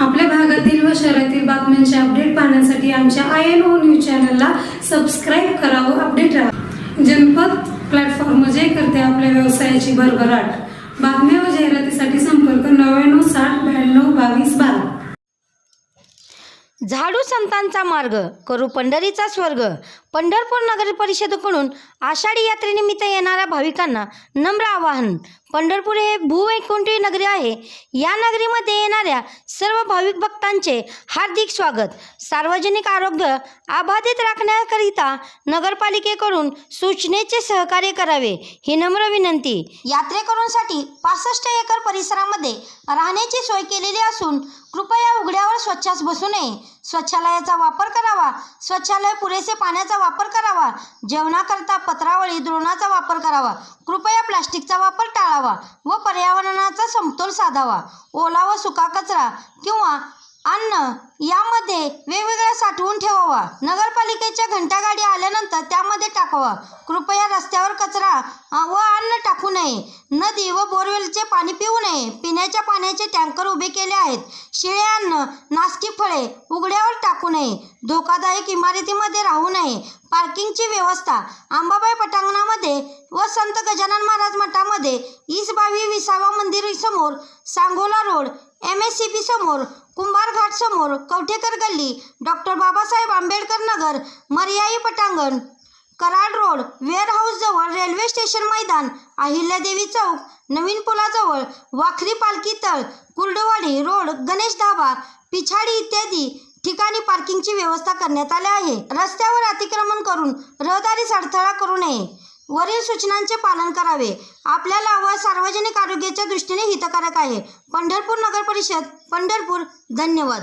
आपल्या भागातील व शहरातील बातम्यांचे अपडेट पाहण्यासाठी आमच्या आय एन ओ न्यूज चॅनलला सबस्क्राईब करा व अपडेट राहा. जनपद प्लॅटफॉर्म जे करते आपल्या व्यवसायाची भरभराट. बातम्या व जाहिरातीसाठी संपर्क नव्याण्णव साठ ब्याण्णव बावीस बारा. झाडू संतांचा मार्ग करू पंढरीचा स्वर्ग. पंढरपूर नगर परिषदेकडून आषाढी यात्रेनिमित्त येणाऱ्या भाविकांना नम्र आवाहन. पंढरपूर हे भूवैकुंठी नगरी आहे. या नगरीमध्ये येणाऱ्या सर्व भाविक भक्तांचे हार्दिक स्वागत. सार्वजनिक आरोग्य अबाधित राखण्याकरिता नगरपालिकेकडून सूचनेचे सहकार्य करावे ही नम्र विनंती. यात्रेकरूंसाठी पासष्ट एकर परिसरामध्ये राहण्याची सोय केलेली असून कृपया उघड्यावर स्वच्छास बसू नये. स्वच्छालयाचा वापर करावा. स्वच्छालय पुरेसे पाण्याचा वापर करावा. जेवणाकरता पत्रावळी द्रोणाचा वापर करावा. कृपया प्लास्टिकचा वापर टाळावा व पर्यावरणाचा समतोल साधावा. ओला व सुका कचरा किंवा अन्न यामध्ये वेगवेगळ्या साठवून ठेवावा. नगरपालिकेच्या घंटागाडी आल्यानंतर त्यामध्ये टाकावा. कृपया रस्त्यावर कचरा व अन्न टाकू नये. नदी व बोरवेलचे पाणी पिऊ नये. पिण्याच्या पाण्याचे टँकर उभे केले आहेत. शिळे अन्न नासकी फळे उघड्यावर टाकू नये. धोकादायक इमारतीमध्ये राहू नये. पार्किंगची व्यवस्था. आंबाबाई पटांगणामध्ये व संत गजानन महाराज मठामध्ये इसबावी विसावा मंदिर समोर Sangola road M S C B समोर कुंभार घाट समोर कवठेकर गल्ली डॉक्टर बाबासाहेब आंबेडकर नगर मर्याई पटांगण कराड रोड वेअरहाऊस जवळ रेल्वे स्टेशन मैदान अहिल्यादेवी चौक नवीन पुलाजवळ वाखरी पालखी तळ कुर्डवाडी रोड गणेश धाबा पिछाडी इत्यादी ठिकाणी पार्किंगची व्यवस्था करण्यात आली आहे. रस्त्यावर अतिक्रमण करून रहदारीस अडथळा करू नये. वरील सूचनांचे पालन करावे. आपल्याला व सार्वजनिक आरोग्याच्या दृष्टीने हितकारक आहे. पंढरपूर नगर परिषद पंढरपूर धन्यवाद.